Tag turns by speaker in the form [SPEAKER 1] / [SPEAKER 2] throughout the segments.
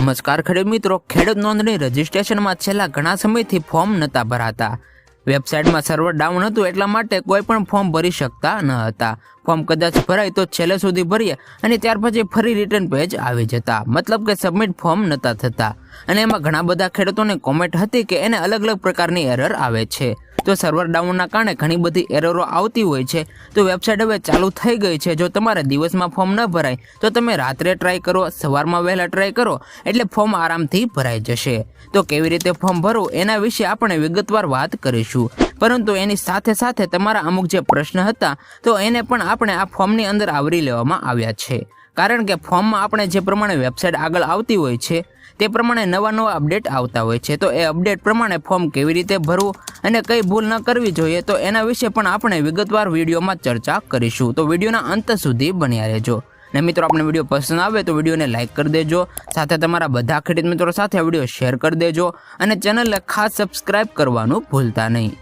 [SPEAKER 1] નમસ્કાર ખેડૂત મિત્રો, ખેડૂત નોંધણી રજિસ્ટ્રેશનમાં છેલ્લા ઘણા સમયથી ફોર્મ નહોતા ભરાતા. વેબસાઇટમાં સર્વર ડાઉન હતું એટલા માટે કોઈ પણ ફોર્મ ભરી શકતા ન હતા. ફોર્મ કદાચ ભરાય તો છેલ્લે સુધી ભરીએ અને ત્યાર પછી ફરી રિટર્ન પેજ આવી જતા. મતલબ કે સબમિટ ફોર્મ નહોતા થતા. અને એમાં ઘણા બધા ખેડૂતોને કોમેન્ટ હતી કે એને અલગ અલગ પ્રકારની એરર આવે છે. તો સર્વર ડાઉનના કારણે ઘણી બધી એરરો આવતી હોય છે. તો વેબસાઇટ હવે ચાલુ થઈ ગઈ છે. જો તમારે દિવસમાં ફોર્મ ન ભરાય, તો તમે રાત્રે ટ્રાય કરો, સવારમાં વહેલા ટ્રાય કરો, એટલે ફોર્મ આરામથી ભરાઈ જશે. તો કેવી રીતે ફોર્મ ભરવું, એના વિશે આપણે વિગતવાર વાત કરીશું. પરંતુ એની સાથે સાથે તમારા અમુક જે પ્રશ્ન હતા, તો એને પણ આપણે આ ફોર્મની અંદર આવરી લેવામાં આવ્યા છે. કારણ કે ફોર્મમાં આપણે જે પ્રમાણે વેબસાઇટ આગળ આવતી હોય છે તે પ્રમાણે નવા નવા અપડેટ આવતા હોય છે. તો એ અપડેટ પ્રમાણે ફોર્મ કેવી રીતે ભરવું અને કઈ ભૂલ ન કરવી જોઈએ, તો એના વિશે પણ આપણે વિગતવાર વિડીયોમાં ચર્ચા કરીશું. તો વિડીયોના અંત સુધી બન્યા રહેજો. ને મિત્રો આપણે વીડિયો પસંદ આવે તો વિડીયોને લાઇક કરી દેજો. સાથે તમારા બધા ખેડૂત મિત્રો સાથે વીડિયો શેર કરી દેજો અને ચેનલને ખાસ સબસ્ક્રાઇબ કરવાનું ભૂલતા નહીં.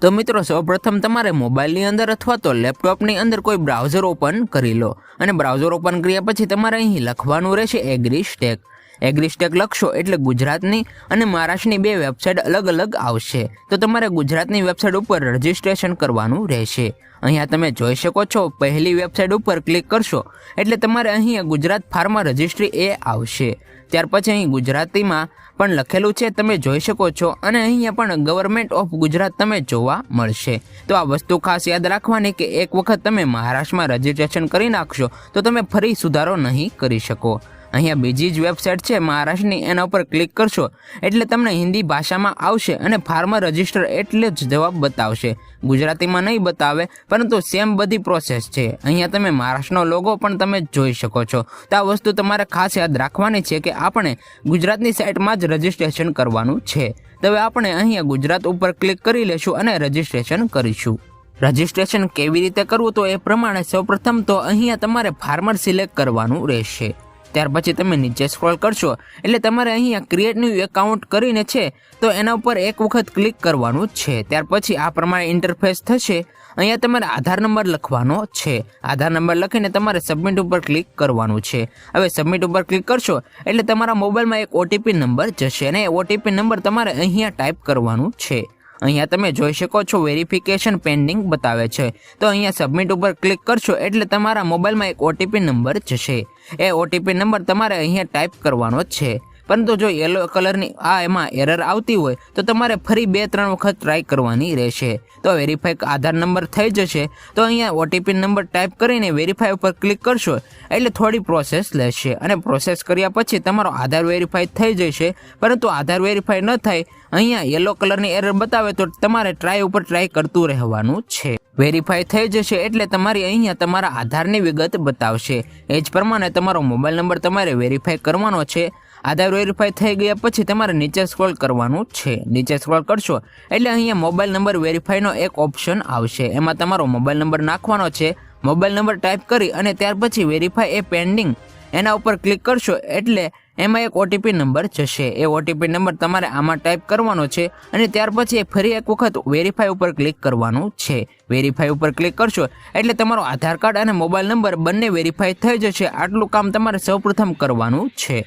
[SPEAKER 1] તો મિત્રો, સૌપ્રથમ તમારે મોબાઈલની અંદર અથવા તો લેપટોપની અંદર કોઈ બ્રાઉઝર ઓપન કરી લો. અને બ્રાઉઝર ઓપન કર્યા પછી તમારે અહીં લખવાનું રહેશે એગ્રી સ્ટેક. એગ્રીસ્ટેક લખશો એટલે ગુજરાતની અને મહારાષ્ટ્રની બે વેબસાઇટ અલગ અલગ આવશે. તો તમારે ગુજરાતની વેબસાઇટ ઉપર રજિસ્ટ્રેશન કરવાનું રહેશે. અહીંયા તમે જોઈ શકો છો, પહેલી વેબસાઇટ ઉપર ક્લિક કરશો એટલે તમારે અહીંયા ગુજરાત ફાર્મા રજિસ્ટ્રી એ આવશે. ત્યાર પછી અહીં ગુજરાતીમાં પણ લખેલું છે, તમે જોઈ શકો છો અને અહીંયા પણ ગવર્મેન્ટ ઓફ ગુજરાત તમે જોવા મળશે. તો આ વસ્તુ ખાસ યાદ રાખવાની કે એક વખત તમે મહારાષ્ટ્રમાં રજિસ્ટ્રેશન કરી નાખશો તો તમે ફરી સુધારો નહીં કરી શકો. અહીંયા બીજી જ વેબસાઇટ છે, મહારાષ્ટ્રની. એના ઉપર ક્લિક કરશો એટલે તમને હિન્દી ભાષામાં આવશે અને ફાર્મર રજિસ્ટર એટલે જ જવાબ બતાવશે. ગુજરાતીમાં નહીં બતાવે, પરંતુ સેમ બધી પ્રોસેસ છે. અહીંયા તમે મહારાષ્ટ્રનો લોગો પણ તમે જોઈ શકો છો. તો આ વસ્તુ તમારે ખાસ યાદ રાખવાની છે કે આપણે ગુજરાતની સાઇટમાં જ રજિસ્ટ્રેશન કરવાનું છે. તો હવે આપણે અહીંયા ગુજરાત ઉપર ક્લિક કરી લેશું અને રજિસ્ટ્રેશન કરીશું. રજિસ્ટ્રેશન કેવી રીતે કરવું તો એ પ્રમાણે સૌપ્રથમ તો અહીંયા તમારે ફાર્મર સિલેક્ટ કરવાનું રહેશે. ત્યાર પછી તમે નીચે સ્ક્રોલ કરશો. એટલે તમારે અહીંયા ક્રિએટ ન્યૂ એકાઉન્ટ કરીને છે, તો એના ઉપર એક વખત ક્લિક કરવાનું છે. ત્યાર પછી આ પ્રમાણે ઇન્ટરફેસ થશે. અહીંયા તમારે આધાર નંબર લખવાનો છે. આધાર નંબર લખીને તમારે સબમિટ ઉપર ક્લિક કરવાનું છે. હવે સબમિટ ઉપર ક્લિક કરશો, એટલે તમારા મોબાઈલમાં એક ઓટીપી નંબર જશે અને એ ઓટીપી નંબર તમારે અહીંયા ટાઈપ કરવાનું છે. અહીંયા તમે જોઈ શકો છો વેરિફિકેશન પેન્ડિંગ બતાવે છે. તો અહીંયા સબમિટ ઉપર ક્લિક કરશો એટલે તમારા મોબાઈલમાં એક ઓટીપી નંબર જશે. એ ઓટીપી નંબર તમારે અહીંયા ટાઈપ કરવાનો છે. પરંતુ જો યલો કલરની આ એમાં એરર આવતી હોય, તો તમારે ફરી બે, ત્રણ વખત ટ્રાય કરવાની રહેશે. તો વેરીફાઈ આધાર નંબર થઈ જશે. તો અહીંયા ઓટીપી નંબર ટાઈપ કરીને વેરીફાઈ ઉપર ક્લિક કરશો, એટલે થોડી પ્રોસેસ લેશે. અને પ્રોસેસ કર્યા પછી તમારો આધાર વેરીફાઈ થઈ જશે. પરંતુ આધાર વેરીફાઈ ન થાય, અહીંયા યલો કલરની એરર બતાવે તો તમારે ટ્રાય ઉપર ટ્રાય કરતું રહેવાનું છે. વેરીફાઈ થઈ જશે એટલે તમારી અહીંયા તમારા આધારની વિગત બતાવશે. એ જ પ્રમાણે તમારો મોબાઈલ નંબર તમારે વેરીફાઈ કરવાનો છે. આધાર વેરીફાઈ થઈ ગયા પછી તમારે નીચે સ્ક્રોલ કરવાનું છે. નીચે સ્ક્રોલ કરશો એટલે અહીંયા મોબાઈલ નંબર વેરીફાઈનો એક ઓપ્શન આવશે. એમાં તમારો મોબાઈલ નંબર નાખવાનો છે. મોબાઈલ નંબર ટાઈપ કરી અને ત્યાર પછી વેરીફાઈ એ પેન્ડિંગ એના ઉપર ક્લિક કરશો એટલે એમાં એક ઓટીપી નંબર જશે. એ ઓટીપી નંબર તમારે આમાં ટાઈપ કરવાનો છે અને ત્યાર પછી એ ફરી એક વખત વેરીફાઈ ઉપર ક્લિક કરવાનું છે. વેરીફાઈ ઉપર ક્લિક કરશો એટલે તમારો આધાર કાર્ડ અને મોબાઈલ નંબર બંને વેરીફાઈ થઈ જશે. આટલું કામ તમારે સૌપ્રથમ કરવાનું છે.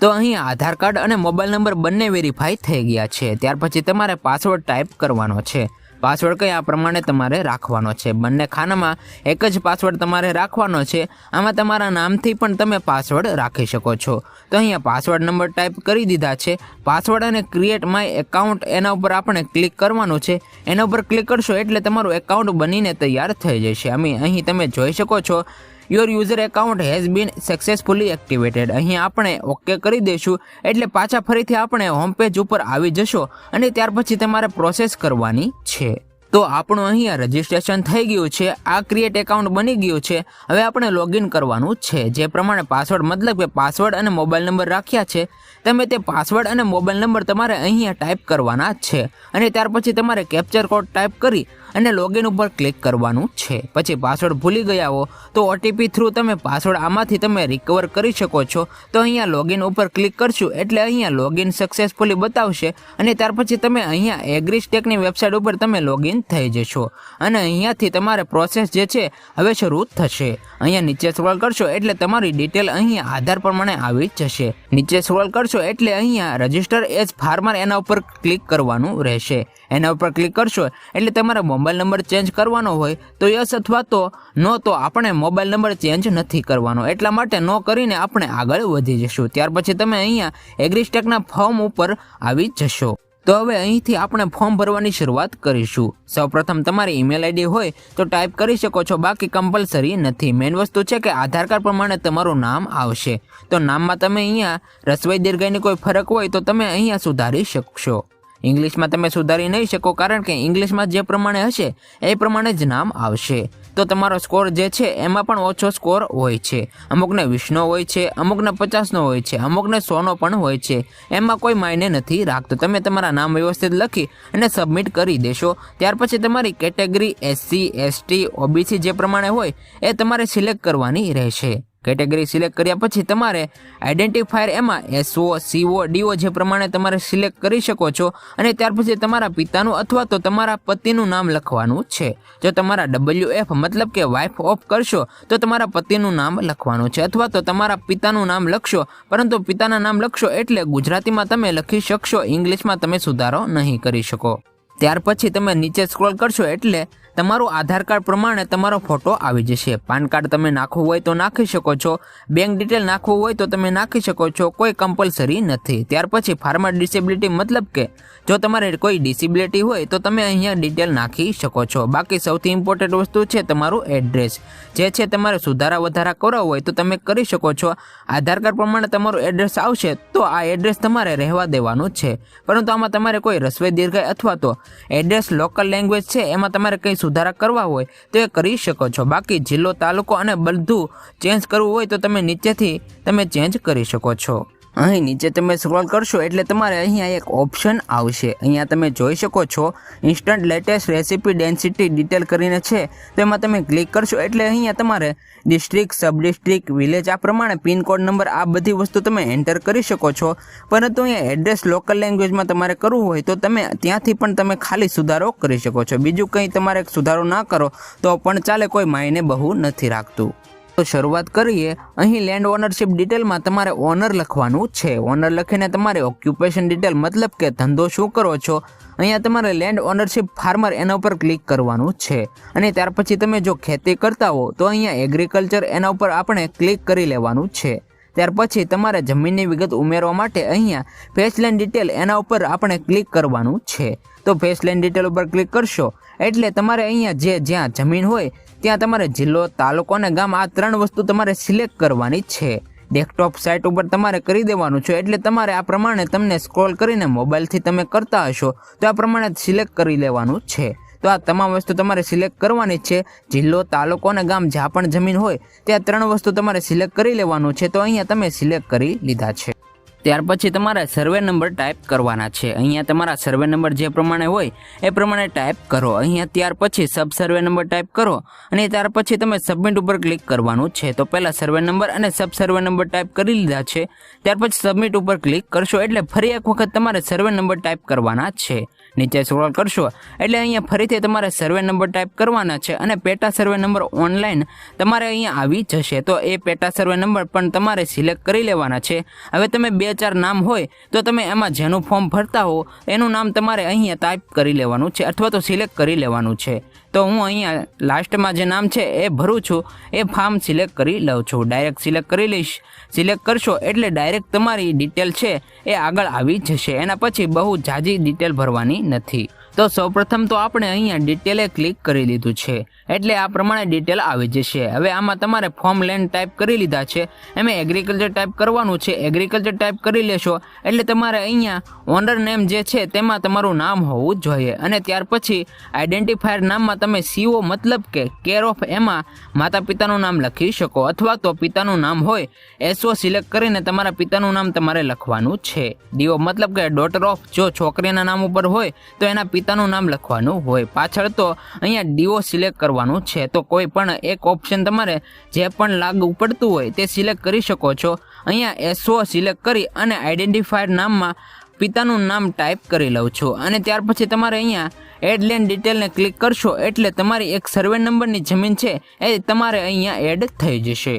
[SPEAKER 1] તો અહીં આધાર કાર્ડ અને મોબાઈલ નંબર બંને વેરીફાઈ થઈ ગયા છે. ત્યાર પછી તમારે પાસવર્ડ ટાઈપ કરવાનો છે. પાસવર્ડ આ પ્રમાણે તમારે રાખવાનો છે? બંને ખાનામાં એક જ પાસવર્ડ તમારે રાખવાનો છે. આમાં તમારા નામથી પણ તમે પાસવર્ડ રાખી શકો છો. તો અહીંયા પાસવર્ડ નંબર ટાઈપ કરી દીધા છે. પાસવર્ડ અને ક્રિએટ માય એકાઉન્ટ એના ઉપર આપણે ક્લિક કરવાનું છે. એના ઉપર ક્લિક કરશો એટલે તમારું એકાઉન્ટ બનીને તૈયાર થઈ જશે. અમે અહીં તમે જોઈ શકો છો your user account has been successfully activated અહીં આપણે ઓકે કરી દઈશું. એટલે પાછા ફરીથી આપણે હોમ પેજ ઉપર આવી જશો અને ત્યાર પછી તમારે પ્રોસેસ કરવાની છે. તો આપણું અહીંયા રજિસ્ટ્રેશન થઈ ગયું છે. આ ક્રિએટ એકાઉન્ટ બની ગયું છે. હવે આપણે લોગિન કરવાનું છે. જે પ્રમાણે પાસવર્ડ મતલબ કે પાસવર્ડ અને મોબાઈલ નંબર રાખ્યા છે, તમે તે પાસવર્ડ અને મોબાઈલ નંબર તમારે અહીંયા ટાઈપ કરવાના છે. અને ત્યાર પછી તમારે કેપ્ચર કોડ ટાઈપ કરી અને લોગિન ઉપર ક્લિક કરવાનું છે. પછી પાસવર્ડ ભૂલી ગયા હો, તો ઓટીપી થ્રુ તમે પાસવર્ડ આમાંથી તમે રિકવર કરી શકો છો. તો અહીંયા લોગિન ઉપર ક્લિક કરશું, એટલે અહીંયા લોગિન સક્સેસફુલી બતાવશે અને ત્યાર પછી તમે અહીંયા એગ્રીસ્ટેકની વેબસાઇટ ઉપર તમે લોગિન થઈ જશો. અને અહીંયાથી તમારે પ્રોસેસ જે છે, હવે શરૂ થશે. અહીંયા નીચે સ્ક્રોલ કરશો, એટલે તમારી ડિટેલ અહીંયા આધાર પ્રમાણે આવી જશે. નીચે સ્ક્રોલ કરશો, એટલે અહીંયા રજિસ્ટર એઝ ફાર્મર એના ઉપર ક્લિક કરવાનું રહેશે. એના ઉપર ક્લિક કરશો, એટલે તમારે મોબાઈલ નંબર ચેન્જ કરવાનો હોય તો યસ અથવા તો નો તો આપણે મોબાઈલ નંબર ચેન્જ નથી કરવાનો. એટલા માટે નો કરીને આપણે આગળ વધી જશું. ત્યાર પછી તમે અહીંયા એગ્રીસ્ટેકના ફોર્મ ઉપર આવી જશો. તો હવે અહીંથી આપણે ફોર્મ ભરવાની શરૂઆત કરીશું. સૌપ્રથમ તમારી ઈમેલ આઈડી હોય તો ટાઈપ કરી શકો છો, બાકી કમ્પલસરી નથી. મેઇન વસ્તુ છે કે આધાર કાર્ડ પ્રમાણે તમારું નામ આવશે. તો નામમાં તમે અહીંયા રસવાઈ દીર્ઘાઈની કોઈ ફરક હોય તો તમે અહીંયા સુધારી શકશો. ઇંગ્લિશમાં તમે સુધારી નહીં શકો કારણ કે ઇંગ્લિશમાં જે પ્રમાણે હશે, એ પ્રમાણે જ નામ આવશે. તો તમારો સ્કોર જે છે, એમાં પણ ઓછો સ્કોર હોય છે. અમુકને વીસનો હોય છે, અમુકને પચાસનો હોય છે, અમુકને સોનો પણ હોય છે. એમાં કોઈ માયને નથી રાખતો. તમે તમારા નામ વ્યવસ્થિત લખી અને સબમિટ કરી દેશો. ત્યાર પછી તમારી કેટેગરી એસસી, એસટી, ઓબીસી જે પ્રમાણે હોય, એ તમારે સિલેક્ટ કરવાની રહેશે. કેટેગરી સિલેક્ટ કર્યા પછી તમારે આઈડેન્ટિફાયર એમાં એસઓ, સીઓ, ડીઓ જે પ્રમાણે તમારે સિલેક્ટ કરી શકો છો અને ત્યાર પછી તમારા પિતાનું અથવા તો તમારા પતિનું નામ લખવાનું છે. જો તમારા ડબલ્યુ એફ મતલબ કે વાઇફ ઓફ કરશો, તો તમારા પતિનું નામ લખવાનું છે અથવા તો તમારા પિતાનું નામ લખશો, પરંતુ પિતાના નામ લખશો એટલે ગુજરાતીમાં તમે લખી શકશો, ઇંગ્લિશમાં તમે સુધારો નહીં કરી શકો. ત્યાર પછી તમે નીચે સ્ક્રોલ કરશો એટલે તમારું આધાર કાર્ડ પ્રમાણે તમારો ફોટો આવી જશે. પાન કાર્ડ તમે નાખવું હોય તો નાખી શકો છો. બેંક ડિટેલ નાખવું હોય તો તમે નાખી શકો છો. કોઈ કમ્પલસરી નથી. ત્યાર પછી ફાર્મર ડિસેબિલિટી મતલબ કે જો તમારે કોઈ ડિસેબિલિટી હોય તો તમે અહીંયા ડિટેલ નાખી શકો છો. બાકી સૌથી ઇમ્પોર્ટન્ટ વસ્તુ છે તમારું એડ્રેસ. જે છે તમારે સુધારા વધારા કરવા હોય તો તમે કરી શકો છો. આધાર કાર્ડ પ્રમાણે તમારું એડ્રેસ આવશે તો આ એડ્રેસ તમારે રહેવા દેવાનું છે. પરંતુ આમાં તમારે કોઈ રસોઈ દીર્ઘાય અથવા તો એડ્રેસ લોકલ લેંગ્વેજ છે, એમાં તમારે કંઈ સુધારા કરવા હોય તો એ કરી શકો છો. બાકી જિલ્લો, તાલુકો અને બધું ચેન્જ કરવું હોય તો તમે નીચેથી તમે ચેન્જ કરી શકો છો. અહીં નીચે તમે સ્ક્રોલ કરશો એટલે તમારે અહીંયા એક ઓપ્શન આવશે. અહીંયા તમે જોઈ શકો છો instant latest recipe density detail કરીને છે. તો એમાં તમે ક્લિક કરશો એટલે અહીંયા તમારે ડિસ્ટ્રિક્ટ સબ ડિસ્ટ્રિક્ટ વિલેજ આ પ્રમાણે પિનકોડ નંબર આ બધી વસ્તુ તમે એન્ટર કરી શકો છો. પરંતુ અહીંયા એડ્રેસ લોકલ લેંગ્વેજમાં તમારે કરવું હોય તો તમે ત્યાંથી પણ તમે ખાલી સુધારો કરી શકો છો. બીજું કંઈ તમારે સુધારો ના કરો તો પણ ચાલે કોઈ માયને બહુ નથી રાખતું. તો શરૂઆત કરીએ. અહીં લેન્ડ ઓનરશિપ ડિટેલમાં તમારે ઓનર લખવાનું છે. ઓનર લખીને તમારે ઓક્યુપેશન ડિટેલ મતલબ કે ધંધો શું કરો છો? અહીંયા તમારે લેન્ડ ઓનરશિપ ફાર્મર એના ઉપર ક્લિક કરવાનું છે. અને ત્યાર પછી તમે જો ખેતી કરતા હો, તો અહીંયા એગ્રીકલ્ચર એના ઉપર આપણે ક્લિક કરી લેવાનું છે. ત્યાર પછી તમારે જમીનની વિગત ઉમેરવા માટે અહીંયા ફેસલેન્ડ ડિટેલ એના ઉપર આપણે ક્લિક કરવાનું છે. તો ફેસલેન્ડ ડિટેલ ઉપર ક્લિક કરશો, એટલે તમારે અહીંયા જે જ્યાં જમીન હોય, ત્યાં તમારે જિલ્લો, તાલુકો અને ગામ આ ત્રણ વસ્તુ તમારે સિલેક્ટ કરવાની છે. ડેસ્કટોપ સાઇટ ઉપર તમારે કરી દેવાનું છે, એટલે તમારે આ પ્રમાણે તમને સ્ક્રોલ કરીને મોબાઈલથી તમે કરતા હશો, તો આ પ્રમાણે સિલેક્ટ કરી લેવાનું છે. તો આ તમામ વસ્તુ તમારે સિલેક્ટ કરવાની છે. જિલ્લો, તાલુકો અને ગામ જ્યાં પણ જમીન હોય, ત્યાં ત્રણ વસ્તુ તમારે સિલેક્ટ કરી લેવાનું છે. તો અહીંયા તમે સિલેક્ટ કરી લીધા છે. ત્યાર પછી તમારે સર્વે નંબર ટાઈપ કરવાના છે. અહીંયા તમારા સર્વે નંબર જે પ્રમાણે હોય, એ પ્રમાણે ટાઈપ કરો. અહીંયા ત્યાર પછી સબ સર્વે નંબર ટાઈપ કરો અને ત્યાર પછી તમે સબમિટ ઉપર ક્લિક કરવાનું છે. તો પહેલાં સર્વે નંબર અને સબ સર્વે નંબર ટાઈપ કરી લીધા છે. ત્યાર પછી સબમિટ ઉપર ક્લિક કરશો એટલે ફરી એક વખત તમારે સર્વે નંબર ટાઈપ કરવાના છે. નીચે સ્ક્રોલ કરશો. એટલે અહીંયા ફરીથી તમારે સર્વે નંબર ટાઈપ કરવાના છે અને પેટા સર્વે નંબર ઓનલાઈન તમારે અહીંયા આવી જશે. તો એ પેટા સર્વે નંબર પણ તમારે સિલેક્ટ કરી લેવાના છે. હવે તમે બે ચાર નામ હોય તો તમે એમાં જેનું ફોર્મ ભરતા હો, એનું નામ તમારે અહીંયા ટાઈપ કરી લેવાનું છે અથવા તો સિલેક્ટ કરી લેવાનું છે. તો હું અહીંયા લાસ્ટમાં જે નામ છે એ ભરું છું. એ ફાર્મ સિલેક્ટ કરી લઉં છું. ડાયરેક્ટ સિલેક્ટ કરી લઈશ. સિલેક્ટ કરશો એટલે ડાયરેક્ટ તમારી ડિટેલ છે એ આગળ આવી જશે. એના પછી બહુ ઝાઝી ડિટેલ ભરવાની નથી. તો સૌપ્રથમ તો આપણે અહીંયા ડિટેલે ક્લિક કરી લીધું છે. એટલે આ પ્રમાણે ડિટેલ આવી જશે. હવે આમાં તમારે ફોર્મ લેન્ડ ટાઈપ કરી લીધા છે. એમાં એગ્રીકલ્ચર ટાઈપ કરવાનું છે. એગ્રીકલ્ચર ટાઈપ કરી લેશો. એટલે તમારે અહીંયા ઓનર નેમ જે છે તેમાં તમારું નામ હોવું જોઈએ. અને ત્યાર પછી આઈડેન્ટિફાયર નામમાં તમે સીઓ મતલબ કે કેર ઓફ એમાં માતા પિતાનું નામ લખી શકો અથવા તો પિતાનું નામ હોય એસઓ સિલેક્ટ કરીને તમારા પિતાનું નામ તમારે લખવાનું છે. ડીઓ મતલબ કે ડોટર ઓફ જો છોકરીના નામ ઉપર હોય, તો એના પિતાનું નામ લખવાનું હોય. પાછળ તો અહીંયા ડીઓ સિલેક્ટ કરવાનું છે, તો કોઈ પણ એક ઓપ્શન તમારે જે પણ લાગુ પડતું હોય તે સિલેક્ટ કરી શકો છો. અહીંયા એસઓ સિલેક્ટ કરી અને આઈડેન્ટિફાયર નામમાં પિતાનું નામ ટાઈપ કરી લઉં છું. અને ત્યાર પછી તમારે અહીંયા એડ લેન ડિટેલને ક્લિક કરશો એટલે તમારી એક સર્વે નંબરની જમીન છે, એ તમારે અહીંયા એડ થઈ જશે.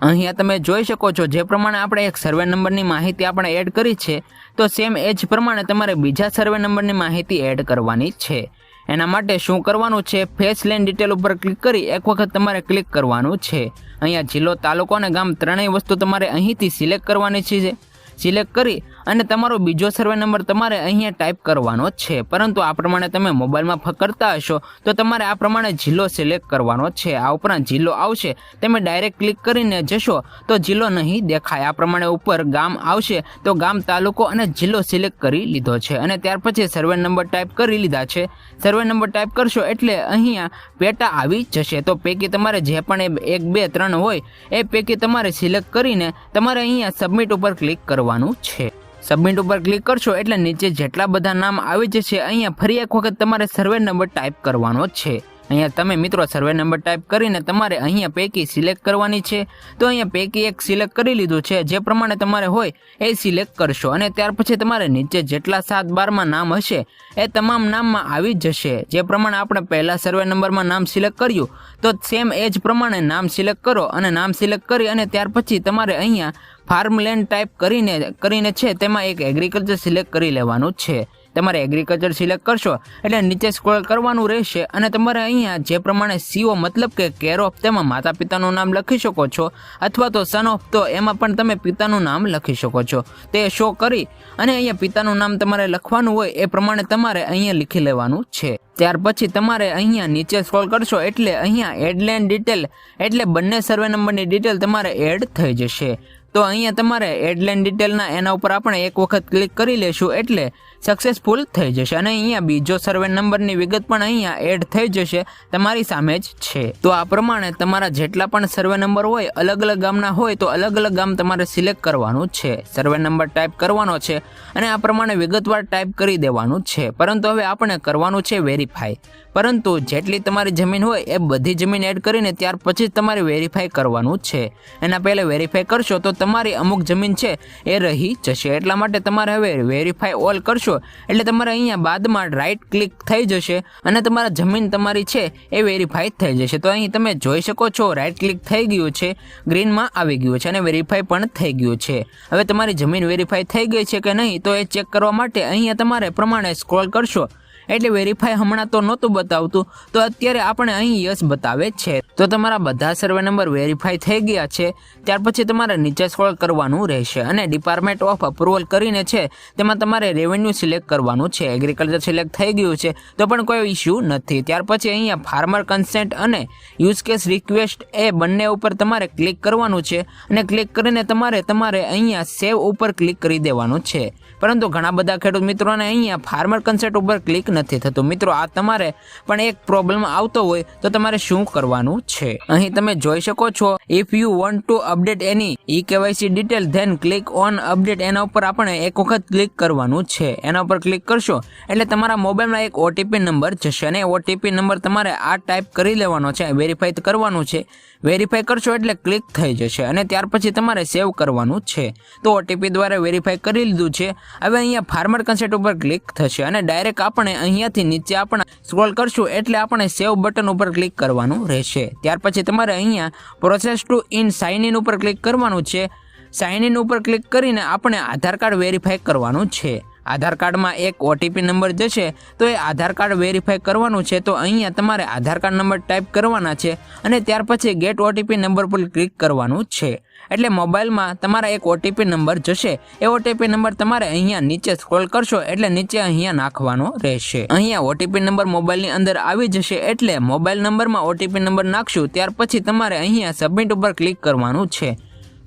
[SPEAKER 1] અહીંયા તમે જોઈ શકો છો, જે પ્રમાણે આપણે એક સર્વે નંબરની માહિતી આપણે એડ કરી છે, તો સેમ એ જ પ્રમાણે તમારે બીજા સર્વે નંબરની માહિતી એડ કરવાની છે. એના માટે શું કરવાનું છે? ફેસ લેન ડિટેલ ઉપર ક્લિક કરી એક વખત તમારે ક્લિક કરવાનું છે. અહીંયા જિલ્લો, તાલુકો અને ગામ ત્રણેય વસ્તુ તમારે અહીંથી સિલેક્ટ કરવાની છે. સિલેક્ટ કરી અને તમારો બીજો સર્વે નંબર તમારે અહીંયા ટાઈપ કરવાનો છે. પરંતુ આ પ્રમાણે તમે મોબાઈલમાં ફકરતા હશો, તો તમારે આ પ્રમાણે જિલ્લો સિલેક્ટ કરવાનો છે. આ ઉપરાંત જિલ્લો આવશે, તમે ડાયરેક્ટ ક્લિક કરીને જશો, તો જિલ્લો નહીં દેખાય. આ પ્રમાણે ઉપર ગામ આવશે, તો ગામ, તાલુકો અને જિલ્લો સિલેક્ટ કરી લીધો છે. અને ત્યાર પછી સર્વે નંબર ટાઈપ કરી લીધા છે. સર્વે નંબર ટાઈપ કરશો એટલે અહીંયા પેટા આવી જશે. તો પૈકી તમારે જે પણ એક, બે, ત્રણ હોય, એ પૈકી તમારે સિલેક્ટ કરીને તમારે અહીંયા સબમિટ ઉપર ક્લિક કરવાનું છે. સબમિટ ઉપર ક્લિક કરશો એટલે નીચે જેટલા બધા નામ આવી જશે, અહીંયા ફરી એક વખત તમારે સર્વે નંબર ટાઈપ કરવાનો છે. અહીંયા તમે મિત્રો સર્વે નંબર ટાઈપ કરીને તમારે અહીંયા પૈકી સિલેક્ટ કરવાની છે. તો અહીંયા પૈકી એક સિલેક્ટ કરી લીધું છે. જે પ્રમાણે તમારે હોય એ સિલેક્ટ કરશો અને ત્યાર પછી તમારે નીચે જેટલા સાત બારમાં નામ હશે એ તમામ નામમાં આવી જશે. જે પ્રમાણે આપણે પહેલાં સર્વે નંબરમાં નામ સિલેક્ટ કર્યું, તો સેમ એ જ પ્રમાણે નામ સિલેક્ટ કરો અને નામ સિલેક્ટ કરી અને ત્યાર પછી તમારે અહીંયા ફાર્મલેન્ડ ટાઈપ કરીને કરીને છે, તેમાં એક એગ્રીકલ્ચર સિલેક્ટ કરી લેવાનું છે. તમારે એગ્રીકલ્ચર સિલેક્ટ કરશો, એટલે નીચે સ્ક્રોલ કરવાનું રહેશે અને તમારે અહીંયા જે પ્રમાણે સીઓ મતલબ કે કેર ઓફ તેમાં માતા પિતાનું નામ લખી શકો છો, અથવા તો સન ઓફ તો એમાં પણ તમે પિતાનું નામ લખી શકો છો. તે શો કરી અને અહીંયા પિતાનું નામ તમારે લખવાનું હોય એ પ્રમાણે તમારે અહીંયા લખી લેવાનું છે. ત્યાર પછી તમારે અહીંયા નીચે સ્ક્રોલ કરશો એટલે અહીંયા એડલાઇન ડિટેલ એટલે બંને સર્વે નંબરની ડિટેલ તમારે એડ થઈ જશે. તો અહીંયા તમારે એડલાઇન ડિટેલના એના ઉપર આપણે એક વખત ક્લિક કરી લેશું એટલે સક્સેસફુલ થઈ જશે. અને અહીંયા બીજો સર્વે નંબરની વિગત પણ અહીંયા એડ થઈ જશે, તમારી સામે જ છે. તો આ પ્રમાણે તમારા જેટલા પણ સર્વે નંબર હોય અલગ અલગ ગામના હોય, તો અલગ અલગ ગામ તમારે સિલેક્ટ કરવાનું છે. સર્વે નંબર ટાઈપ કરવાનો છે અને આ પ્રમાણે વિગતવાર ટાઈપ કરી દેવાનું છે. પરંતુ હવે આપણે કરવાનું છે વેરીફાઈ પરંતુ જેટલી તમારી જમીન હોય એ બધી જમીન એડ કરીને ત્યાર પછી તમારે વેરીફાઈ કરવાનું છે. એના પહેલાં વેરીફાઈ કરશો તો તમારી અમુક જમીન છે એ રહી જશે. એટલા માટે તમારે હવે વેરીફાઈ ઓલ કરશો. એટલે તમારે અહીંયા બાદમાં રાઈટ ક્લિક થઈ જશે અને તમારા જમીન તમારી છે એ વેરીફાઈ થઈ જશે. તો અહીં તમે જોઈ શકો છો રાઈટ ક્લિક થઈ ગયું છે ગ્રીનમાં આવી ગયું છે અને વેરીફાઈ પણ થઈ ગયું છે. હવે તમારી જમીન વેરીફાઈ થઈ ગઈ છે કે નહીં તો એ ચેક કરવા માટે અહીંયા તમારે પ્રમાણે સ્ક્રોલ કરશો. એટલે વેરીફાઈ હમણાં તો નહોતું બતાવતું. તો અત્યારે આપણે અહીં યસ બતાવે છે. તો તમારા બધા સર્વે નંબર વેરીફાઈ થઈ ગયા છે. ત્યાર પછી તમારે નીચે સ્ક્રોલ કરવાનું રહેશે અને ડિપાર્ટમેન્ટ ઓફ અપ્રુવલ કરીને છે, તેમાં તમારે રેવન્યુ સિલેક્ટ કરવાનું છે. એગ્રીકલ્ચર સિલેક્ટ થઈ ગયું છે, તો પણ કોઈ ઇસ્યુ નથી. ત્યાર પછી અહીંયા ફાર્મર કન્સેન્ટ અને યુઝ કેસ રિક્વેસ્ટ એ બંને ઉપર તમારે ક્લિક કરવાનું છે અને ક્લિક કરીને તમારે તમારે અહીંયા સેવ ઉપર ક્લિક કરી દેવાનું છે. પરંતુ ઘણા બધા ખેડૂત મિત્રોને અહીંયા ફાર્મર કન્સેપ્ટ ઉપર ક્લિક નથી થતું. મિત્રો, આ તમારે પણ એક પ્રોબ્લેમ આવતો હોય તો તમારે શું કરવાનું છે? અહીં તમે જોઈ શકો છો if you want to update any e KYC detail then click on update એના ઉપર આપણે એક વખત ક્લિક કરવાનું છે. એના ઉપર ક્લિક કરશો એટલે તમારા મોબાઈલમાં એક ઓટીપી નંબર જશે અને ઓટીપી નંબર તમારે આ ટાઈપ કરી લેવાનો છે વેરીફાઈ કરવાનું છે. વેરીફાઈ કરશો એટલે ક્લિક થઈ જશે અને ત્યાર પછી તમારે સેવ કરવાનું છે. તો ઓટીપી દ્વારા વેરીફાઈ કરી લીધું છે. હવે અહીંયા ફાર્મર કન્સેપ્ટ ઉપર ક્લિક થશે અને ડાયરેક્ટ આપણે અહીંયાથી નીચે આપણે સ્ક્રોલ કરશું એટલે આપણે સેવ બટન ઉપર ક્લિક કરવાનું રહેશે. ત્યાર પછી તમારે અહીંયા process to in sign in ઉપર ક્લિક કરવાનું છે. સાઇન ઇન ઉપર ક્લિક કરીને આપણે આધાર કાર્ડ વેરીફાઈ કરવાનું છે. આધાર કાર્ડમાં એક ઓટીપી નંબર જશે, તો એ આધાર કાર્ડ વેરીફાઈ કરવાનું છે, તો અહીંયા તમારે આધાર કાર્ડ નંબર ટાઈપ કરવાના છે અને ત્યાર પછી ગેટ ઓટીપી નંબર પર ક્લિક કરવાનું છે. એટલે મોબાઈલમાં તમારા એક ઓટીપી નંબર જશે, એ ઓટીપી નંબર તમારે અહીંયા નીચે સ્ક્રોલ કરશો, એટલે નીચે અહીંયા નાખવાનો રહેશે. અહીંયા ઓટીપી નંબર મોબાઈલની અંદર આવી જશે, એટલે મોબાઈલ નંબરમાં ઓટીપી નંબર નાખશું, ત્યાર પછી તમારે અહીંયા સબમિટ ઉપર ક્લિક કરવાનું છે.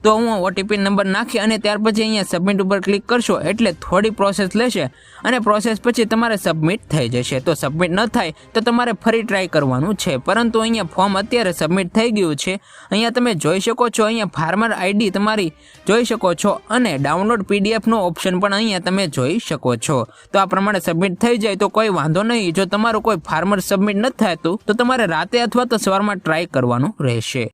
[SPEAKER 1] તો હું ઓટીપી નંબર નાખી અને ત્યાર પછી અહીંયા સબમિટ ઉપર ક્લિક કરશો એટલે થોડી પ્રોસેસ લેશે અને પ્રોસેસ પછી તમારે સબમિટ થઈ જશે. તો સબમિટ ન થાય તો તમારે ફરી ટ્રાય કરવાનું છે. પરંતુ અહીંયા ફોર્મ અત્યારે સબમિટ થઈ ગયું છે. અહીંયા તમે જોઈ શકો છો, અહીંયા ફાર્મર આઈડી તમારી જોઈ શકો છો અને ડાઉનલોડ પીડીએફનો ઓપ્શન પણ અહીંયા તમે જોઈ શકો છો. તો આ પ્રમાણે સબમિટ થઈ જાય તો કોઈ વાંધો નહીં. જો તમારું કોઈ ફાર્મર સબમિટ ન થતું તો તમારે રાતે અથવા તો સવારમાં ટ્રાય કરવાનું રહેશે.